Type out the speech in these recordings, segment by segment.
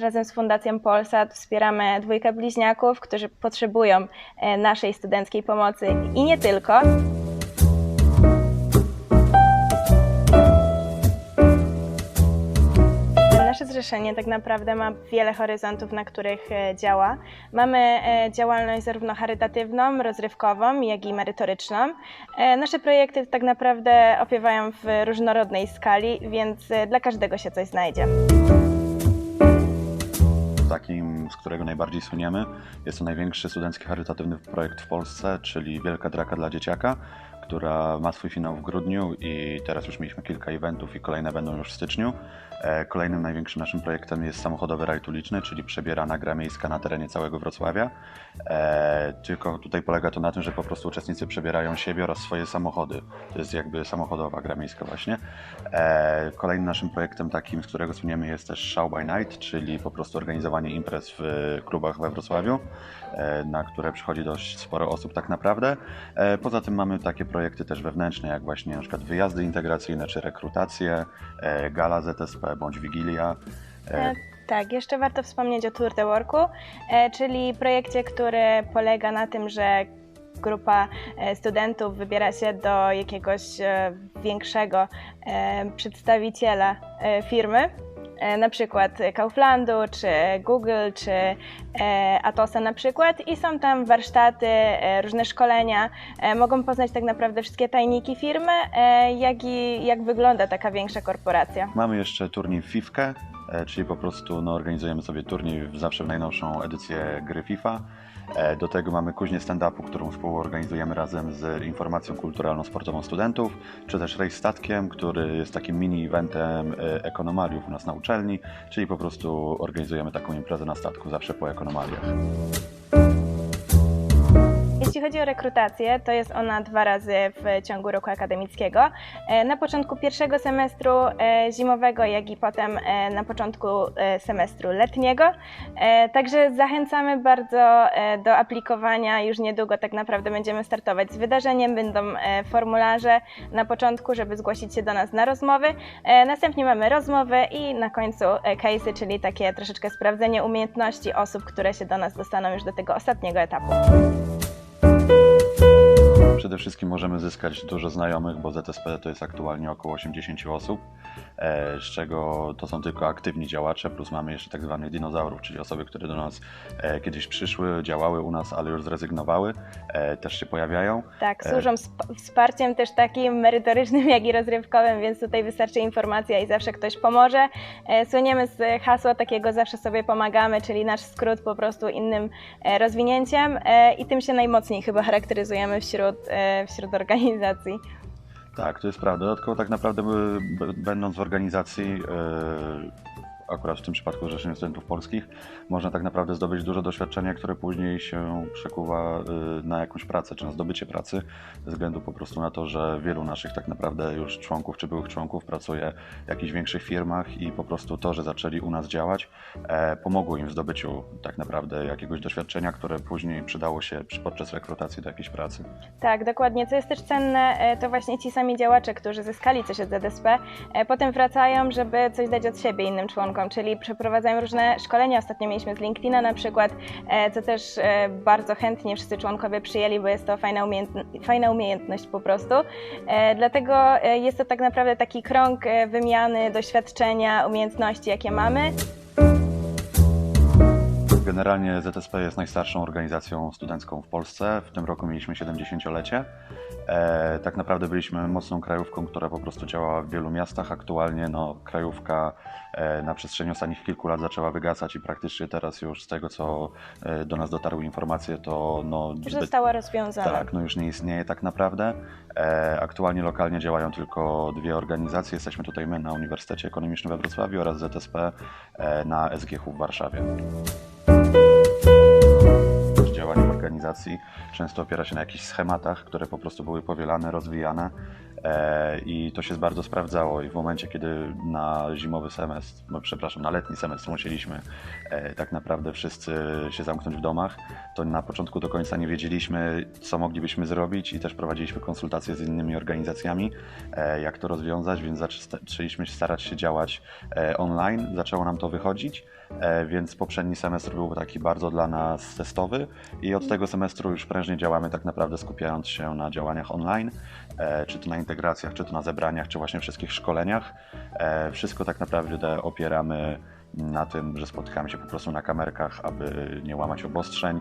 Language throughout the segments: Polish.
Razem z Fundacją Polsat wspieramy dwójkę bliźniaków, którzy potrzebują e, naszej studenckiej pomocy i nie tylko. Nasze zrzeszenie tak naprawdę ma wiele horyzontów, na których e, działa. Mamy e, działalność zarówno charytatywną, rozrywkową, jak i merytoryczną. Nasze projekty tak naprawdę opiewają w różnorodnej skali, więc dla każdego się coś znajdzie. Takim, z którego najbardziej słyniemy, jest to największy studencki charytatywny projekt w Polsce, czyli Wielka Draka dla Dzieciaka, która ma swój finał w grudniu i teraz już mieliśmy kilka eventów i kolejne będą już w styczniu. E, Kolejnym największym naszym projektem jest samochodowy rajd uliczny, czyli przebierana gra miejska na terenie całego Wrocławia. E, Tylko tutaj polega to na tym, że po prostu uczestnicy przebierają siebie oraz swoje samochody. To jest jakby samochodowa gra miejska właśnie. E, Kolejnym naszym projektem takim, z którego słyniemy jest też Show by Night, czyli po prostu organizowanie imprez w klubach we Wrocławiu, na które przychodzi dość sporo osób tak naprawdę. Poza tym mamy takie projekty też wewnętrzne, jak właśnie na przykład wyjazdy integracyjne czy rekrutacje, e, gala ZSP bądź Wigilia. E, E, Tak, jeszcze warto wspomnieć o Tour de Worku, czyli projekcie, który polega na tym, że grupa studentów wybiera się do jakiegoś większego przedstawiciela firmy, na przykład Kauflandu, czy Google, czy e, Atosa na przykład i są tam warsztaty, e, różne szkolenia, e, mogą poznać tak naprawdę wszystkie tajniki firmy, e, jak i jak wygląda taka większa korporacja. Mamy jeszcze turniej FIFkę, e, czyli po prostu no, organizujemy sobie turniej zawsze w najnowszą edycję gry FIFA. E, Do tego mamy kuźnię stand-upu, którą współorganizujemy razem z informacją kulturalno-sportową studentów, czy też rejs statkiem, który jest takim mini-eventem ekonomariów u nas na uczelni, czyli po prostu organizujemy taką imprezę na statku zawsze po ekonomariach. Jeśli chodzi o rekrutację, to jest ona dwa razy w ciągu roku akademickiego. E, Na początku pierwszego semestru e, zimowego, jak i potem e, na początku semestru letniego. Także zachęcamy bardzo do aplikowania. Już niedługo tak naprawdę będziemy startować z wydarzeniem. Będą formularze na początku, żeby zgłosić się do nas na rozmowy. Następnie mamy rozmowy i na końcu case'y, czyli takie troszeczkę sprawdzenie umiejętności osób, które się do nas dostaną już do tego ostatniego etapu. Przede wszystkim możemy zyskać dużo znajomych, bo ZSP to jest aktualnie około 80 osób, e, z czego to są tylko aktywni działacze, plus mamy jeszcze tak zwanych dinozaurów, czyli osoby, które do nas e, kiedyś przyszły, działały u nas, ale już zrezygnowały, e, też się pojawiają. Tak, służą sp- wsparciem też takim merytorycznym, jak i rozrywkowym, więc tutaj wystarczy informacja i zawsze ktoś pomoże. Słyniemy z hasła takiego zawsze sobie pomagamy, czyli nasz skrót po prostu innym rozwinięciem i tym się najmocniej chyba charakteryzujemy wśród, wśród organizacji. Tak, to jest prawda. Dodatkowo tak naprawdę b- będąc w organizacji, e, akurat w tym przypadku Zrzeszenia Studentów Polskich, można tak naprawdę zdobyć dużo doświadczenia, które później się przekuwa e, na jakąś pracę, czy na zdobycie pracy, ze względu po prostu na to, że wielu naszych tak naprawdę już członków czy byłych członków pracuje w jakichś większych firmach i po prostu to, że zaczęli u nas działać, e, pomogło im w zdobyciu tak naprawdę jakiegoś doświadczenia, które później przydało się podczas rekrutacji do jakiejś pracy. Tak, dokładnie. Co jest też cenne, e, to właśnie ci sami działacze, którzy zyskali coś od ZSP, e, potem wracają, żeby coś dać od siebie innym członkom, czyli przeprowadzają różne szkolenia. Ostatnio mieliśmy z LinkedIna na przykład, e, co też e, bardzo chętnie wszyscy członkowie przyjęli, bo jest to fajna, umiejętn- fajna umiejętność po prostu. E, Dlatego jest to tak naprawdę taki krąg wymiany doświadczenia, umiejętności, jakie mamy. Generalnie ZSP jest najstarszą organizacją studencką w Polsce. W tym roku mieliśmy 70-lecie. E, tak naprawdę byliśmy mocną krajówką, która po prostu działała w wielu miastach. Aktualnie no, krajówka e, na przestrzeni ostatnich kilku lat zaczęła wygasać i praktycznie teraz już z tego, co e, do nas dotarły informacje, to no, Już zbyt- została rozwiązana. tak, no już nie istnieje tak naprawdę. E, aktualnie lokalnie działają tylko dwie organizacje. Jesteśmy tutaj my na Uniwersytecie Ekonomicznym we Wrocławiu oraz ZSP e, na SGH w Warszawie. Działanie organizacji często opiera się na jakichś schematach, które po prostu były powielane, rozwijane. E, I to się bardzo sprawdzało. I w momencie, kiedy na zimowy semestr, no, przepraszam, na letni semestr musieliśmy e, tak naprawdę wszyscy się zamknąć w domach, to na początku do końca nie wiedzieliśmy, co moglibyśmy zrobić i też prowadziliśmy konsultacje z innymi organizacjami, e, jak to rozwiązać, więc zaczęliśmy starać się działać online, zaczęło nam to wychodzić, więc poprzedni semestr był taki bardzo dla nas testowy i od tego semestru już prężnie działamy tak naprawdę skupiając się na działaniach online, czy to na integracjach, czy to na zebraniach, czy właśnie wszystkich szkoleniach. E, Wszystko tak naprawdę opieramy na tym, że spotykamy się po prostu na kamerkach, aby nie łamać obostrzeń.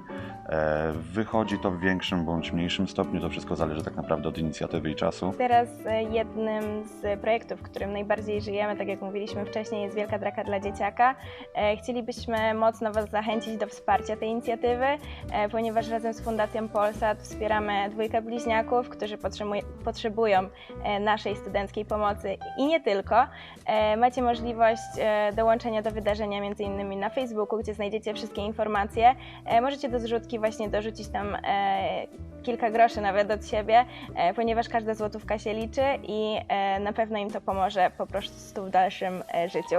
E, Wychodzi to w większym bądź mniejszym stopniu, to wszystko zależy tak naprawdę od inicjatywy i czasu. Teraz e, jednym z projektów, w którym najbardziej żyjemy, tak jak mówiliśmy wcześniej, jest Wielka Draka dla Dzieciaka. E, Chcielibyśmy mocno Was zachęcić do wsparcia tej inicjatywy, ponieważ razem z Fundacją Polsat wspieramy dwójkę bliźniaków, którzy potrzebuj- potrzebują naszej studenckiej pomocy i nie tylko. Macie możliwość dołączenia do wydarzenia m.in. na Facebooku, gdzie znajdziecie wszystkie informacje. E, Możecie do zrzutki właśnie dorzucić tam e, kilka groszy nawet od siebie, e, ponieważ każda złotówka się liczy i na pewno im to pomoże po prostu w dalszym życiu.